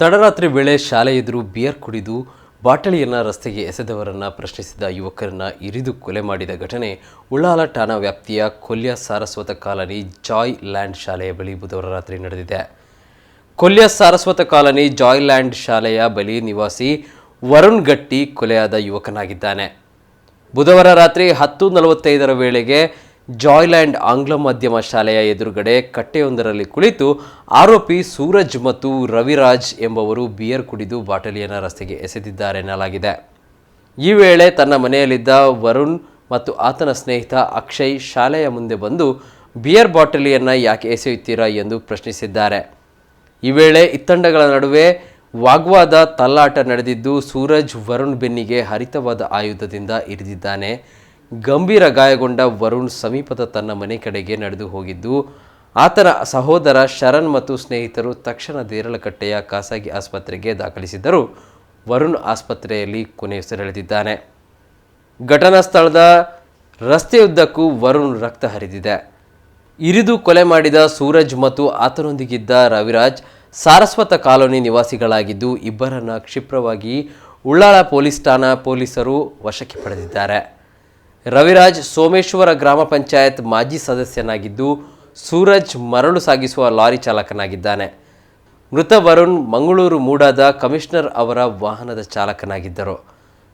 ತಡರಾತ್ರಿ ವೇಳೆ ಶಾಲೆ ಎದುರು ಬಿಯರ್ ಕುಡಿದು ಬಾಟಲಿಯನ್ನು ರಸ್ತೆಗೆ ಎಸೆದವರನ್ನು ಪ್ರಶ್ನಿಸಿದ ಯುವಕರನ್ನ ಇರಿದು ಕೊಲೆ ಮಾಡಿದ ಘಟನೆ ಉಳ್ಳಾಲ ಠಾಣಾ ವ್ಯಾಪ್ತಿಯ Kolya Saraswat colony joy land ಶಾಲೆಯ ಬಳಿ ಬುಧವಾರ ರಾತ್ರಿ ನಡೆದಿದೆ. Kolya Saraswat colony joy land ಶಾಲೆಯ ಬಳಿ ನಿವಾಸಿ ವರುಣ್ ಗಟ್ಟಿ ಕೊಲೆಯಾದ ಯುವಕನಾಗಿದ್ದಾನೆ. ಬುಧವಾರ ರಾತ್ರಿ ಹತ್ತು ನಲವತ್ತೈದರ ವೇಳೆಗೆ ಜಾಯ್ಲ್ಯಾಂಡ್ ಆಂಗ್ಲ ಮಾಧ್ಯಮ ಶಾಲೆಯ ಎದುರುಗಡೆ ಕಟ್ಟೆಯೊಂದರಲ್ಲಿ ಕುಳಿತು ಆರೋಪಿ ಸೂರಜ್ ಮತ್ತು ರವಿರಾಜ್ ಎಂಬವರು ಬಿಯರ್ ಕುಡಿದು ಬಾಟಲಿಯನ್ನು ರಸ್ತೆಗೆ ಎಸೆದಿದ್ದಾರೆ ಎನ್ನಲಾಗಿದೆ. ಈ ವೇಳೆ ತನ್ನ ಮನೆಯಲ್ಲಿದ್ದ ವರುಣ್ ಮತ್ತು ಆತನ ಸ್ನೇಹಿತ ಅಕ್ಷಯ್ ಶಾಲೆಯ ಮುಂದೆ ಬಂದು, ಬಿಯರ್ ಬಾಟಲಿಯನ್ನು ಯಾಕೆ ಎಸೆಯುತ್ತೀರಾ? ಎಂದು ಪ್ರಶ್ನಿಸಿದ್ದಾರೆ. ಈ ವೇಳೆ ಇತ್ತಂಡಗಳ ನಡುವೆ ವಾಗ್ವಾದ ತಲ್ಲಾಟ ನಡೆದಿದ್ದು, ಸೂರಜ್ ವರುಣ್ ಬೆನ್ನಿಗೆ ಹರಿತವಾದ ಆಯುಧದಿಂದ ಇರಿದಿದ್ದಾನೆ. ಗಂಭೀರ ಗಾಯಗೊಂಡ ವರುಣ್ ಸಮೀಪದ ತನ್ನ ಮನೆ ಕಡೆಗೆ ನಡೆದು ಹೋಗಿದ್ದು, ಆತನ ಸಹೋದರ ಶರಣ್ ಮತ್ತು ಸ್ನೇಹಿತರು ತಕ್ಷಣ ದೇರಳಕಟ್ಟೆಯ ಖಾಸಗಿ ಆಸ್ಪತ್ರೆಗೆ ದಾಖಲಿಸಿದ್ದರು. ವರುಣ್ ಆಸ್ಪತ್ರೆಯಲ್ಲಿ ಕೊನೆಯುಸಿರೆಳೆದಿದ್ದಾನೆ ಘಟನಾ ಸ್ಥಳದ ರಸ್ತೆಯುದ್ದಕ್ಕೂ ವರುಣ್ ರಕ್ತ ಹರಿದಿದೆ. ಇರಿದು ಕೊಲೆ ಮಾಡಿದ ಸೂರಜ್ ಮತ್ತು ಆತನೊಂದಿಗಿದ್ದ ರವಿರಾಜ್ ಸಾರಸ್ವತ ಕಾಲೋನಿ ನಿವಾಸಿಗಳಾಗಿದ್ದು, ಇಬ್ಬರನ್ನ ಕ್ಷಿಪ್ರವಾಗಿ ಉಳ್ಳಾಳ ಪೊಲೀಸ್ ಠಾಣಾ ಪೊಲೀಸರು ವಶಕ್ಕೆ ಪಡೆದಿದ್ದಾರೆ. ರವಿರಾಜ್ ಸೋಮೇಶ್ವರ ಗ್ರಾಮ ಪಂಚಾಯತ್ ಮಾಜಿ ಸದಸ್ಯನಾಗಿದ್ದು, ಸೂರಜ್ ಮರಳು ಸಾಗಿಸುವ ಲಾರಿ ಚಾಲಕನಾಗಿದ್ದಾನೆ. ಮೃತ ವರುಣ್ ಮಂಗಳೂರು ಮೂಡಾದ ಕಮಿಷನರ್ ಅವರ ವಾಹನದ ಚಾಲಕನಾಗಿದ್ದರು.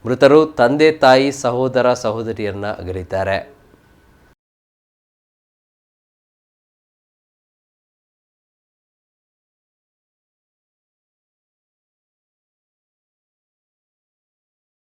ಮೃತರು ತಂದೆ, ತಾಯಿ, ಸಹೋದರ, ಸಹೋದರಿಯರನ್ನ ಅಗಲಿದ್ದಾರೆ.